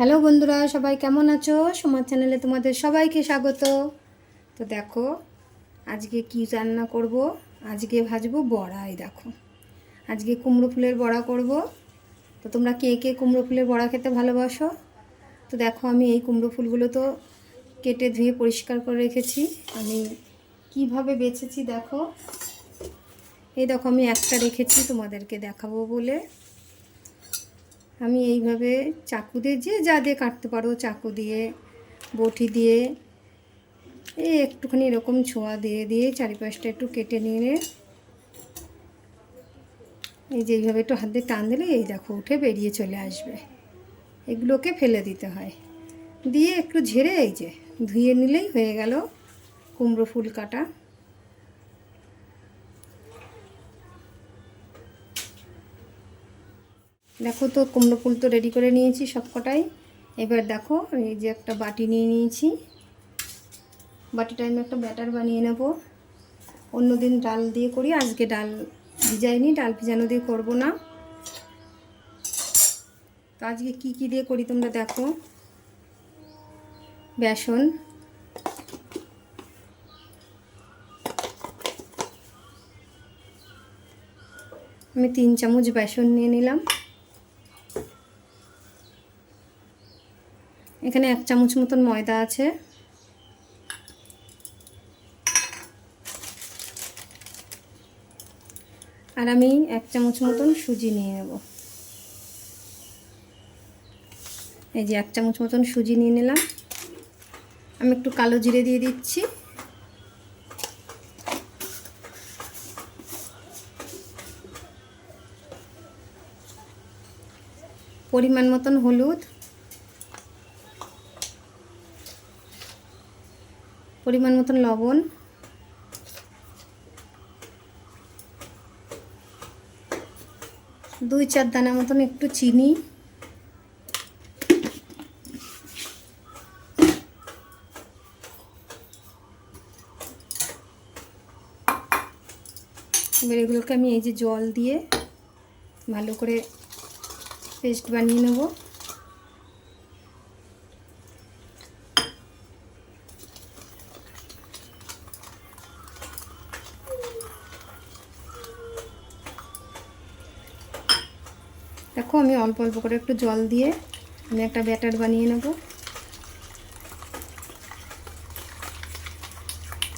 Hello বন্ধুরা, সবাই কেমন আছো? সোমার চ্যানেলে তোমাদের সবাইকে স্বাগত। তো দেখো, আজকে কি রান্না করব? আজকে ভাজবো বড়াই দেখো। আজকে কুমড়ো ফুলের বড়া করব। তো তোমরা কে কে কুমড়ো ফুলের বড়া খেতে ভালোবাসো? তো দেখো, আমি এই কুমড়ো ফুলগুলো তো কেটে ধুয়ে পরিষ্কার করে রেখেছি। আমি কীভাবে বেছেছি দেখো। এই দেখো, আমি একটা রেখেছি, তোমাদেরকে দেখাবো বলে। আমি এইভাবে চাকু দিয়ে যে যা দিয়ে কাটতে পারো, চাকু দিয়ে, বটি দিয়ে, এই একটুখানি এরকম ছোঁয়া দিয়ে দিয়ে চারিপাশটা একটু কেটে নিয়ে এই যে এইভাবে একটু হাত দিয়ে টান দিলে এই দেখো উঠে বেরিয়ে চলে আসবে। এগুলোকে ফেলে দিতে হয়। দিয়ে একটু ঝেড়ে এই যে ধুয়ে নিলেই হয়ে গেল কুমড়ো ফুল কাটা। দেখো তো কুমড়ো ফুল তো রেডি করে নিয়েছি সব কটাই। এবার দেখো এই যে একটা বাটি নিয়ে নিয়েছি। বাটিটা আমি একটা ব্যাটার বানিয়ে নেব। অন্যদিন ডাল দিয়ে করি, আজকে ডাল ভিজাইনি, ডাল ভিজানো দিয়ে করব না। তো আজকে কি কি দিয়ে করি তোমরা দেখো। বেসন। আমি তিন চামচ বেসন নিয়ে নিলাম। এখানে এক চামচ মতন ময়দা আছে। আর আমি এক চামচ মতন সুজি নিয়ে নেব। এই যে এক চামচ মতন সুজি নিয়ে নিলাম। আমি একটু কালো জিরে দিয়ে দিচ্ছি। পরিমাণ মতন হলুদ। পরিমাণ মতন লবণ। দুই চার দানা মতন একটু চিনি। এবার এগুলোকে আমি এই যে জল দিয়ে ভালো করে পেস্ট বানিয়ে নেব। দেখো, আমি অল্প অল্প করে একটু জল দিয়ে আমি একটা ব্যাটার বানিয়ে নেব।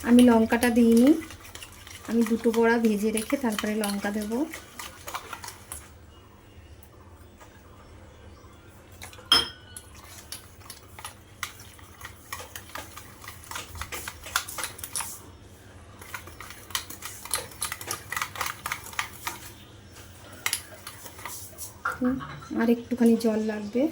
আমি লঙ্কাটা দিইনি। আমি দুটো বড়া ভেজে রেখে তারপরে লঙ্কা দেব। আর একটুখানি জল লাগবে।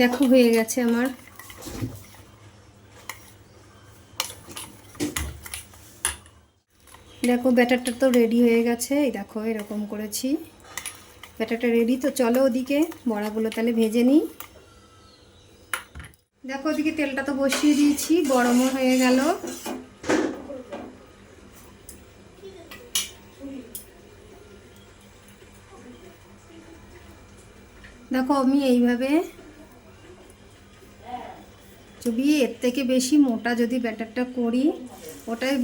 দেখো, হয়ে গেছে আমার। দেখো, ব্যাটারটা তো রেডি হয়ে গেছে। এই দেখো, এরকম করেছি। ব্যাটারটা রেডি, তো চলো ওদিকে বড়াগুলো তাহলে ভেজে নিই। দেখো ওদিকে তেলটা তো বসিয়ে দিয়েছি, গরমও হয়ে গেল। দেখো আমি এইভাবে চুবিয়ে এর থেকে বেশি মোটা যদি ব্যাটারটা করি, ওটাই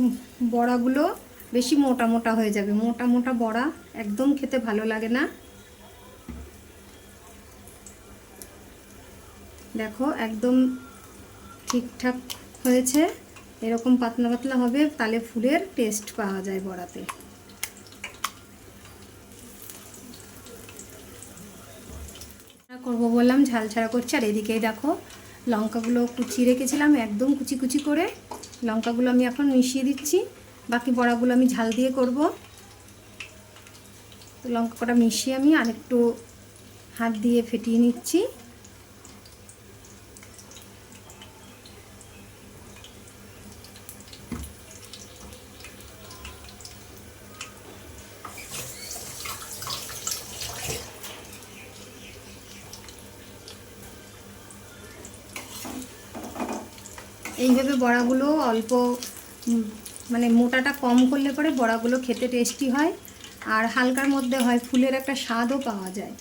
বড়াগুলো বেশি মোটা মোটা হয়ে যাবে। মোটা মোটা বড়া একদম খেতে ভালো লাগে না। দেখো, একদম ঠিকঠাক হয়েছে। এরকম পাতলা পাতলা হবে, তালে ফুলের টেস্ট পাওয়া যায় বড়াতে। করব বললাম, ঝাল ছাড়া করছি। আর এদিকেই দেখো, লঙ্কাগুলো কুচিয়ে রেখেছিলাম, একদম কুচি কুচি করে। লঙ্কাগুলো আমি এখন মিশিয়ে দিচ্ছি। বাকি বড়াগুলো আমি ঝাল দিয়ে করব। তো লঙ্কা কটা মিশিয়ে আমি আরেকটু হাত দিয়ে ফেটিয়ে নিচ্ছি। এইভাবে বড়াগুলো অল্প মানে মোটাটা কম করলে পরে বড়াগুলো খেতে টেস্টি হয়। আর হালকার মধ্যে হয় ফুলের একটা স্বাদও পাওয়া যায়।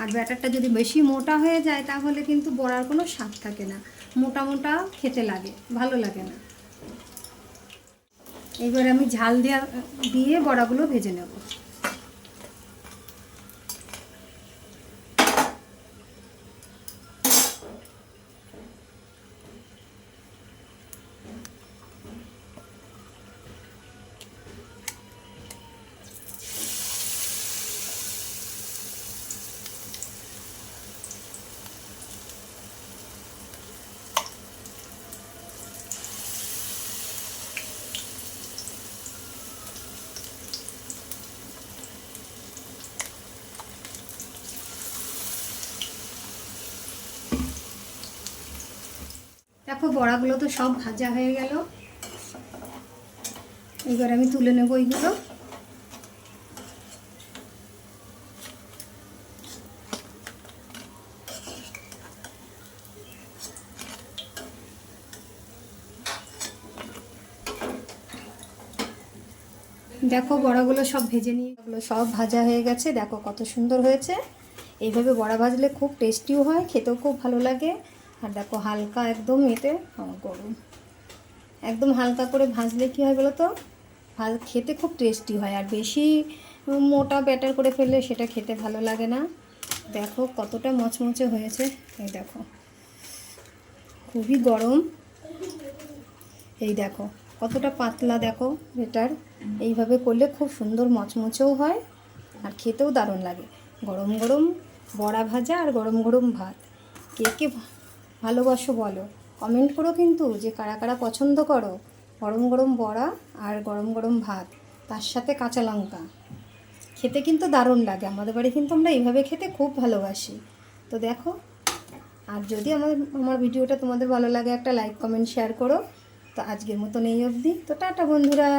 আর ব্যাটারটা যদি বেশি মোটা হয়ে যায় তাহলে কিন্তু বড়ার কোনো স্বাদ থাকে না। মোটা মোটা খেতে লাগে, ভালো লাগে না। এবার আমি ঝাল দেওয়া দিয়ে বড়াগুলো ভেজে নেব। দেখো, বড়াগুলো তো সব ভাজা হয়ে গেল। এবার আমি তুলে নেব এইগুলো দেখো, বড়াগুলো সব ভেজে নিয়ে এগুলো সব ভাজা হয়ে গেছে। দেখো কত সুন্দর হয়েছে। এইভাবে বড়া ভাজলে খুব টেস্টিও হয়, খেতেও খুব ভালো লাগে। আর দেখো হালকা একদম এতে গরম। একদম হালকা করে ভাজলে কী হয় বলো তো ভাজ, খেতে খুব টেস্টি হয়। আর বেশি মোটা ব্যাটার করে ফেললে সেটা খেতে ভালো লাগে না। দেখো কতটা মচমচে হয়েছে। এই দেখো। খুবই গরম। এই দেখো, কতটা পাতলা দেখো বেটার এইভাবে করলে খুব সুন্দর মচমচেও হয় আর খেতেও দারুণ লাগে। গরম গরম বড়া ভাজা আর গরম গরম ভাত। কে কে ভালোবাসো বলো। কমেন্ট করো কিন্তু যে কারা কারা পছন্দ করো। গরম গরম বড়া আর গরম গরম ভাত, তার সাথে কাঁচা লঙ্কা। খেতে কিন্তু দারুণ লাগে, আমাদের বাড়ি কিন্তু আমরা এইভাবে খেতে খুব ভালোবাসি। তো দেখো, আর যদি আমার আমার ভিডিওটা তোমাদের ভালো লাগে একটা লাইক কমেন্ট শেয়ার করো। তো আজকের মতন এই অবধি। তো টাটা বন্ধুরা।